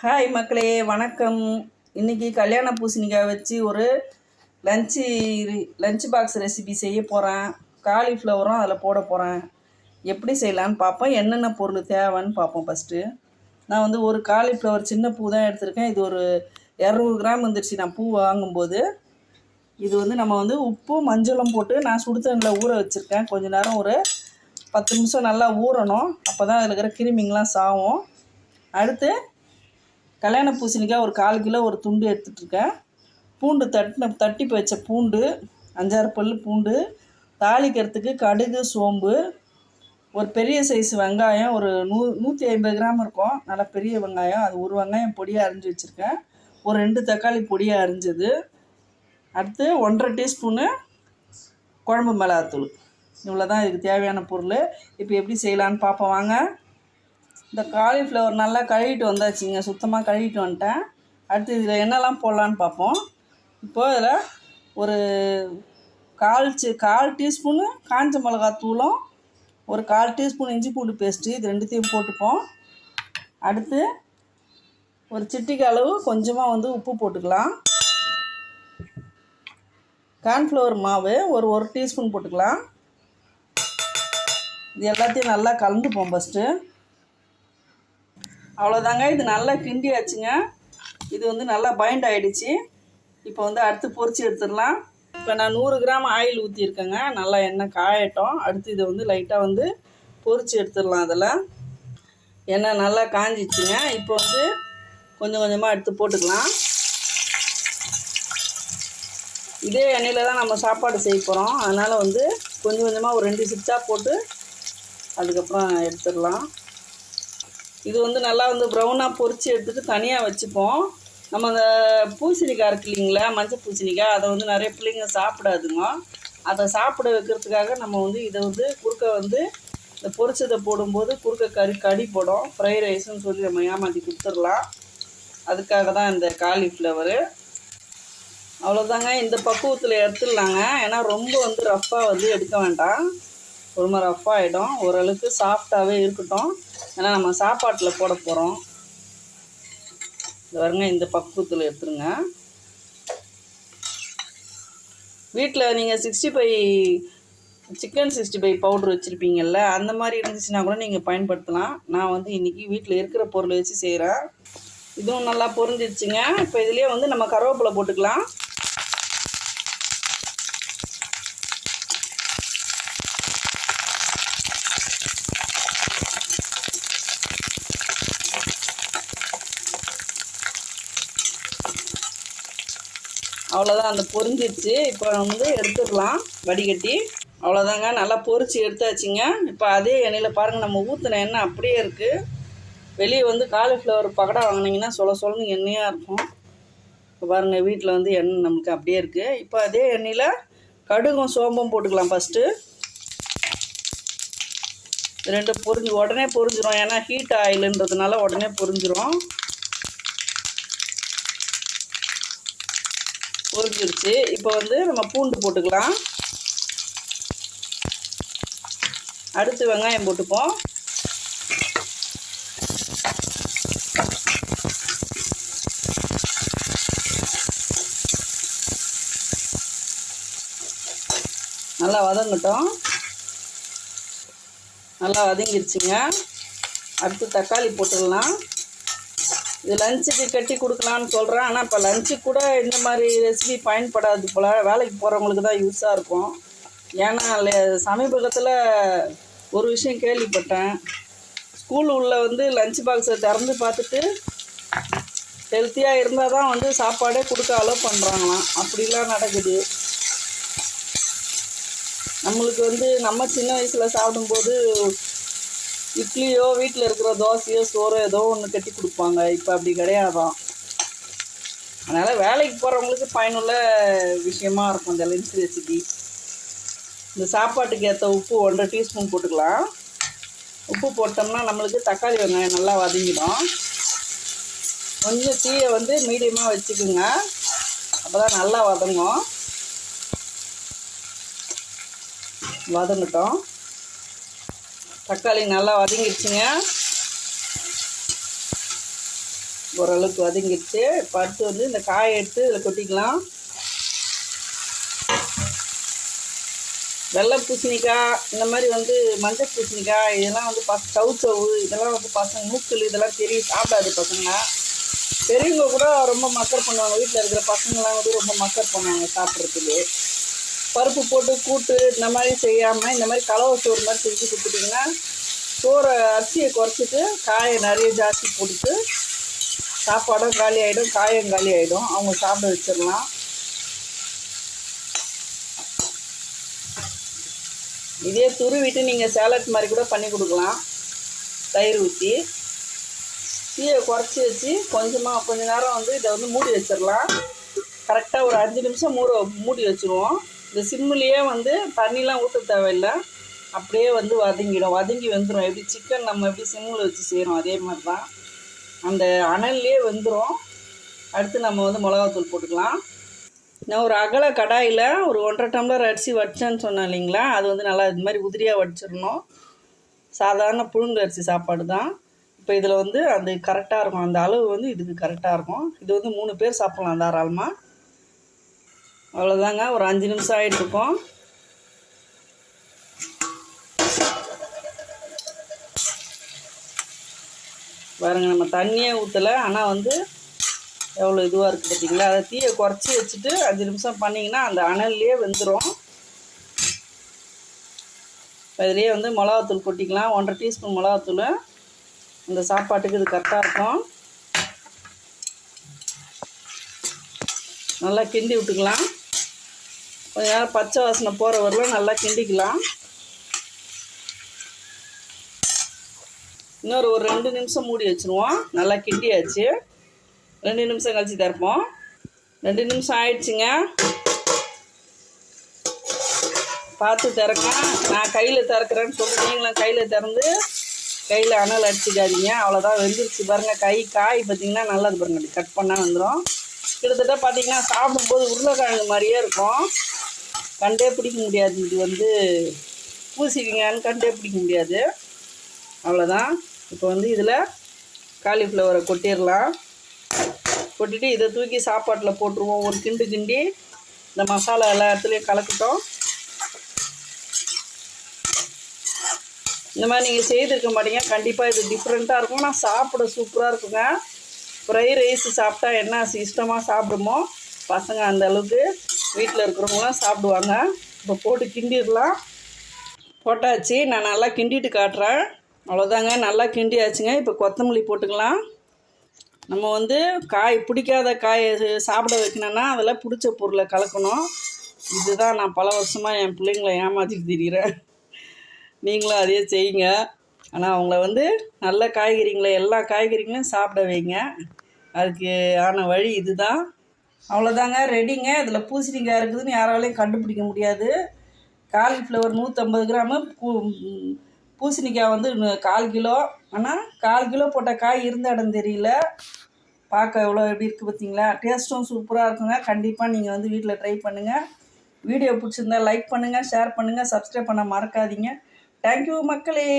Hi மக்களே. வணக்கம். இன்றைக்கி கல்யாண பூசணிக்காய் வச்சு ஒரு லஞ்சு லஞ்ச் பாக்ஸ் ரெசிபி செய்ய போகிறேன் காலிஃப்ளவரும் அதில் போட போகிறேன் எப்படி செய்யலான்னு பார்ப்போம். என்னென்ன பொருள் தேவைன்னு பார்ப்போம் ஃபஸ்ட்டு நான் வந்து ஒரு காலிஃப்ளவர் சின்ன பூ தான் எடுத்திருக்கேன். இது ஒரு இரநூறு கிராம் வந்துருச்சு. நான் பூ வாங்கும்போது இது வந்து நம்ம வந்து உப்பு மஞ்சளும் போட்டு நான் சுடுத்தண்ணில் ஊற வச்சுருக்கேன். கொஞ்ச நேரம் ஒரு பத்து நிமிஷம் நல்லா ஊறணும். அப்போ தான் அதில் இருக்கிற கிருமிங்கெலாம் சாவும். அடுத்து கல்யாண பூசணிக்காய் ஒரு கால் கிலோ ஒரு துண்டு எடுத்துகிட்ருக்கேன் பூண்டு தட்டின தட்டி வச்ச பூண்டு அஞ்சாறு பல் பூண்டு தாளிக்கிறதுக்கு கடுகு சோம்பு ஒரு பெரிய சைஸ் வெங்காயம் ஒரு நூ நூற்றி ஐம்பது கிராம் இருக்கும். நல்லா பெரிய வெங்காயம் அது ஒரு வெங்காயம் பொடியாக அரிஞ்சு வச்சுருக்கேன். ஒரு ரெண்டு தக்காளி பொடியாக அரிஞ்சது. அடுத்து ஒன்றரை டீஸ்பூனு குழம்பு மிளகாத்தூள். இவ்வளோ தான் இதுக்கு தேவையான பொருள். இப்போ எப்படி செய்யலான்னு பார்ப்போம். வாங்க. இந்த காலிஃப்ளவர் நல்லா கழுவிட்டு வந்தாச்சுங்க. சுத்தமாக கழுவிட்டு வந்துட்டேன். அடுத்து இதில் என்னெல்லாம் போடலான்னு பார்ப்போம். இப்போது இதில் ஒரு கால் சி கால் டீஸ்பூனு காஞ்ச மிளகாத்தூளும் ஒரு கால் டீஸ்பூன் இஞ்சி பூண்டு பேஸ்ட்டு இது ரெண்டுத்தையும் போட்டுப்போம். அடுத்து ஒரு சிட்டிக்கு அளவு கொஞ்சமாக வந்து உப்பு போட்டுக்கலாம். கார்ன்ஃப்ளவர் மாவு ஒரு ஒரு டீஸ்பூன் போட்டுக்கலாம். இது எல்லாத்தையும் நல்லா கலந்துப்போம் ஃபஸ்ட்டு அவ்வளோதாங்க இது நல்லா கிண்டியாச்சுங்க இது வந்து நல்லா பைண்ட் ஆகிடுச்சு இப்போ வந்து அடுத்து பொரிச்சு எடுத்துடலாம். இப்போ நான் நூறு கிராம் ஆயில் ஊற்றிருக்கேங்க நல்லா எண்ணெய் காயட்டும். அடுத்து இதை வந்து லைட்டாக வந்து பொரிச்சு எடுத்துடலாம் அதில். எண்ணெய் நல்லா காஞ்சிச்சுங்க. இப்போ வந்து கொஞ்சம் கொஞ்சமாக எடுத்து போட்டுக்கலாம். இதே எண்ணெயில் தான் நம்ம சாப்பாடு செய்ய போகிறோம் அதனால் வந்து கொஞ்சம் கொஞ்சமாக ஒரு ரெண்டு சிப்ஸாக போட்டு அதுக்கப்புறம் எடுத்துடலாம். இது வந்து நல்லா வந்து ப்ரௌனாக பொறிச்சு எடுத்துகிட்டு தனியாக வச்சுப்போம். நம்ம அந்த பூசணிக்காய் இருக்கு இல்லைங்களா மஞ்சள் பூசணிக்காய் அதை வந்து நிறைய பிள்ளைங்க சாப்பிடாதுங்க. அதை சாப்பிட வைக்கிறதுக்காக நம்ம வந்து இதை வந்து குறுக்க வந்து இந்த பொரிச்சதை போடும்போது குறுக்க கறி கடி போடும். ஃப்ரைட் ரைஸ்னு சொல்லி நம்ம ஏமாற்றி கொடுத்துடலாம். அதுக்காக தான் இந்த காலிஃப்ளவரு அவ்வளோதாங்க இந்த பக்குவத்தில் எடுத்துடலாங்க. ஏன்னா ரொம்ப வந்து ரஃப்பாக வந்து எடுக்க வேண்டாம். ஒரு மாதிரி ரஃப் ஆகிடும் ஓரளவுக்கு சாஃப்டாகவே இருக்கட்டும். ஏன்னா நம்ம சாப்பாட்டில் போட போகிறோம் இது வருங்க இந்த பக்குவத்தில் எடுத்துருங்க. வீட்டில் நீங்கள் sixty five chicken sixty five powder வச்சுருப்பீங்கள்ல அந்த மாதிரி இருந்துச்சுன்னா கூட நீங்கள் பயன்படுத்தலாம். நான் வந்து இன்றைக்கி வீட்டில் இருக்கிற பொருளை வச்சு செய்கிறேன் இதுவும் நல்லா பொரிஞ்சிருச்சுங்க. இப்போ இதுலேயே வந்து நம்ம கருவேப்பிலை போட்டுக்கலாம். அவ்வளோதான் அந்த பொரிஞ்சிருச்சு. இப்போ வந்து எடுத்துடலாம் வடிகட்டி. அவ்வளோதாங்க நல்லா பொரித்து எடுத்தாச்சுங்க. இப்போ அதே எண்ணெயில் பாருங்கள் நம்ம ஊற்றின எண்ணெய் அப்படியே இருக்குது வெளியே வந்து காலிஃப்ளவர் பக்கடா வாங்கினீங்கன்னா சொல்ல சொல்லணும் எண்ணெயாக இருக்கும். இப்போ பாருங்கள் வீட்டில் வந்து எண்ணெய் நமக்கு அப்படியே இருக்குது இப்போ அதே எண்ணெயில் கடுகும் சோம்பும் போட்டுக்கலாம் ஃபஸ்ட்டு ரெண்டு பொரிஞ்சு உடனே பொரிஞ்சிரும். ஏன்னா ஹீட் ஆயிலுன்றதுனால உடனே பொரிஞ்சிரும். பொரிஞ்சிருச்சு இப்போ வந்து நம்ம பூண்டு போட்டுக்கலாம். அடுத்து வெங்காயம் போட்டுப்போம். நல்லா வதங்கட்டும். நல்லா வதங்கிருச்சுங்க. அடுத்து தக்காளி போட்டுடலாம் இது லஞ்சுக்கு கட்டி கொடுக்கலான்னு சொல்கிறேன் ஆனால் இப்போ லஞ்சு கூட இந்த மாதிரி ரெசிபி பயன்படாது போல். வேலைக்கு போகிறவங்களுக்கு தான் யூஸாக இருக்கும். ஏன்னா சமீபத்தில் ஒரு விஷயம் கேள்விப்பட்டேன். ஸ்கூல் உள்ள வந்து லஞ்ச் பாக்ஸை திறந்து பார்த்துட்டு ஹெல்த்தியாக இருந்தால் தான் வந்து சாப்பாடே கொடுக்க அலோவ் பண்ணுறாங்களாம் அப்படிலாம் நடக்குது. நம்மளுக்கு வந்து நம்ம சின்ன வயசில் சாப்பிடும்போது இட்லியோ வீட்டில் இருக்கிற தோசையோ சோறோ ஏதோ ஒன்று கட்டி கொடுப்பாங்க. இப்போ அப்படி கிடையாதான். அதனால் வேலைக்கு போகிறவங்களுக்கு பயனுள்ள விஷயமா இருக்கும் இந்த லென்ஸ் ரெசிபி இந்த சாப்பாட்டுக்கு ஏற்ற உப்பு ஒன்றரை டீஸ்பூன் போட்டுக்கலாம். உப்பு போட்டோம்னா நம்மளுக்கு தக்காளி வெங்காயம் நல்லா வதங்கிடும். கொஞ்சம் தீயை வந்து மீடியமாக வச்சுக்குங்க. அப்போ தான் நல்லா வதங்கும். வதங்கட்டும். தக்காளி நல்லா வதங்கிடுச்சுங்க. ஓரளவுக்கு வதங்கிடுச்சு. இப்போ அடுத்து வந்து இந்த காயை எடுத்து இதில் கொட்டிக்கலாம். வெள்ளை பூசணிக்காய் இந்த மாதிரி வந்து மஞ்சள் பூசணிக்காய் இதெல்லாம் வந்து பச சவு இதெல்லாம் வந்து பசங்க மூக்கல் இதெல்லாம் தெரிய சாப்பிடாது பசங்க. பெரியவங்க கூட ரொம்ப மக்கர் பண்ணுவாங்க. வீட்டில் இருக்கிற பசங்களாம் வந்து ரொம்ப மக்கர் பண்ணுவாங்க சாப்பிட்றதுக்கு. பருப்பு போட்டு கூட்டு இந்த மாதிரி செய்யாமல் இந்த மாதிரி கலவை சோறு மாதிரி செஞ்சு கொடுத்துட்டிங்கன்னா சோறை அரிசியை குறைச்சிட்டு காயை நிறைய ஜாஸ்தி போட்டுட்டு சாப்பாடும் காலி ஆகிடும் காயும் காலி ஆகிடும் அவங்க சாப்பிட வச்சிடலாம். இதே துருவிட்டு நீங்கள் சேலட் மாதிரி கூட பண்ணி கொடுக்கலாம். தயிர் ஊற்றி தீயை குறைச்சி வச்சு கொஞ்சமாக கொஞ்ச நேரம் வந்து இதை வந்து மூடி வச்சிடலாம். கரெக்டாக ஒரு அஞ்சு நிமிஷம் மூட மூடி வச்சுருவோம். இந்த சிம்மிலேயே வந்து தண்ணிலாம் ஊற்ற தேவையில்லை. அப்படியே வந்து வதங்கிடும். வதங்கி வந்துடும் எப்படி சிக்கன் நம்ம எப்படி சிம்மில் வச்சு செய்கிறோம் அதே மாதிரி தான் அந்த அனல்லே வெந்துடும் அடுத்து நம்ம வந்து மிளகாத்தூள் போட்டுக்கலாம். நான் ஒரு அகல கடாயில் ஒரு ஒன்றரை டம்ளர் அரிசி வடிச்சேன்னு சொன்னேன் இல்லைங்களா? அது வந்து நல்லா இது மாதிரி உதிரியாக வடிச்சிடணும். சாதாரண புழுங்கு அரிசி சாப்பாடு தான் இப்போ இதில் வந்து அது கரெக்டாக இருக்கும். அந்த அளவு வந்து இதுக்கு கரெக்டாக இருக்கும். இது வந்து மூணு பேர் சாப்பிட்லாம் தாராளமாக அவ்வளோதாங்க ஒரு அஞ்சு நிமிஷம் ஆகிட்டு இருக்கும் பாருங்க நம்ம தண்ணியே ஊற்றலை ஆனால் வந்து எவ்வளோ இதுவாக இருக்குது பார்த்தீங்களா அதை தீயை குறைச்சி வச்சுட்டு அஞ்சு நிமிஷம் பண்ணிங்கன்னா அந்த அனல்லையே வெந்துடும் இதுலேயே வந்து மிளகாத்தூள் கொட்டிக்கலாம். ஒன்றரை டீஸ்பூன் மிளகாத்தூள். இந்த சாப்பாட்டுக்கு இது கரெக்டாக இருக்கும். நல்லா கிண்டி விட்டுக்கலாம். கொஞ்ச நேரம் பச்சை வாசனை போகிற வரலாம் நல்லா கிண்டிக்கலாம். இன்னொரு ஒரு ரெண்டு நிமிஷம் மூடி வச்சுருவோம். நல்லா கிண்டியாச்சு. ரெண்டு நிமிஷம் கழிச்சு திறப்போம். ரெண்டு நிமிஷம் ஆயிடுச்சுங்க. பார்த்து திறக்க. நான் கையில் திறக்கிறேன்னு சொல்லிட்டு நீங்களும் கையில் திறந்து கையில் அனல் அடிச்சுக்காதீங்க. அவ்வளோதான் வெந்துருச்சு பாருங்கள் கை காய் பார்த்தீங்கன்னா நல்லது பாருங்க. கட் பண்ணால் வந்துடும் கிட்டத்தட்ட பார்த்தீங்கன்னா சாப்பிடும்போது உருளைக்கிழங்கு மாதிரியே இருக்கும். கண்டே பிடிக்க முடியாது. இது வந்து பூசிவிங்கன்னு கண்டே பிடிக்க முடியாது. அவ்வளோதான் இப்போ வந்து இதில் காலிஃப்ளவரை கொட்டிடலாம். கொட்டிட்டு இதை தூக்கி சாப்பாட்டில் போட்டுருவோம். ஒரு கிண்டு கிண்டி இந்த மசாலா எல்லா இடத்துலையும் கலக்கட்டும். இந்த மாதிரி நீங்கள் செய்திருக்க மாட்டீங்க. கண்டிப்பாக இது டிஃப்ரெண்ட்டாக இருக்கும். நான் சாப்பிட சூப்பராக இருக்குங்க. ஃப்ரை ரைஸ் சாப்பிட்டா என்ன இஷ்டமாக சாப்பிடுமோ பசங்க அந்தளவுக்கு வீட்டில் இருக்கிறவங்களாம் சாப்பிடுவாங்க. இப்போ போட்டு கிண்டிடலாம். போட்டாச்சு. நான் நல்லா கிண்டிட்டு காட்டுறேன். அவ்வளோதாங்க நல்லா கிண்டியாச்சுங்க. இப்போ கொத்தமல்லி போட்டுக்கலாம். நம்ம வந்து காய் பிடிக்காத காயை சாப்பிட வைக்கணும்னா அதில் பிடிச்ச பொருளை கலக்கணும். இதுதான் நான் பல வருஷமாக என் பிள்ளைங்களை ஏமாற்றிட்டு திரிகிறேன் நீங்களும் அதே செய்யுங்க. ஆனால் அவங்கள வந்து நல்ல காய்கறிங்களை எல்லா காய்கறிகளையும் சாப்பிட வைங்க. அதுக்கு ஆன வழி இதுதான். அவ்வளோதாங்க ரெடிங்க இதில் பூசணிக்காய் இருக்குதுன்னு யாராலையும் கண்டுபிடிக்க முடியாது. காலிஃப்ளவர் நூற்றம்பது கிராமு பூ பூசணிக்காய் வந்து கால் கிலோ. ஆனால் கால் கிலோ போட்ட காய் இருந்த இடம் தெரியல. பார்க்க எவ்வளோ எப்படி இருக்குது பார்த்தீங்களா? டேஸ்ட்டும் சூப்பராக இருக்குங்க. கண்டிப்பாக நீங்கள் வந்து வீட்டில் ட்ரை பண்ணுங்கள் வீடியோ பிடிச்சிருந்தா லைக் பண்ணுங்கள் ஷேர் பண்ணுங்கள் சப்ஸ்கிரைப் பண்ண மறக்காதீங்க. தேங்க்யூ மக்களே.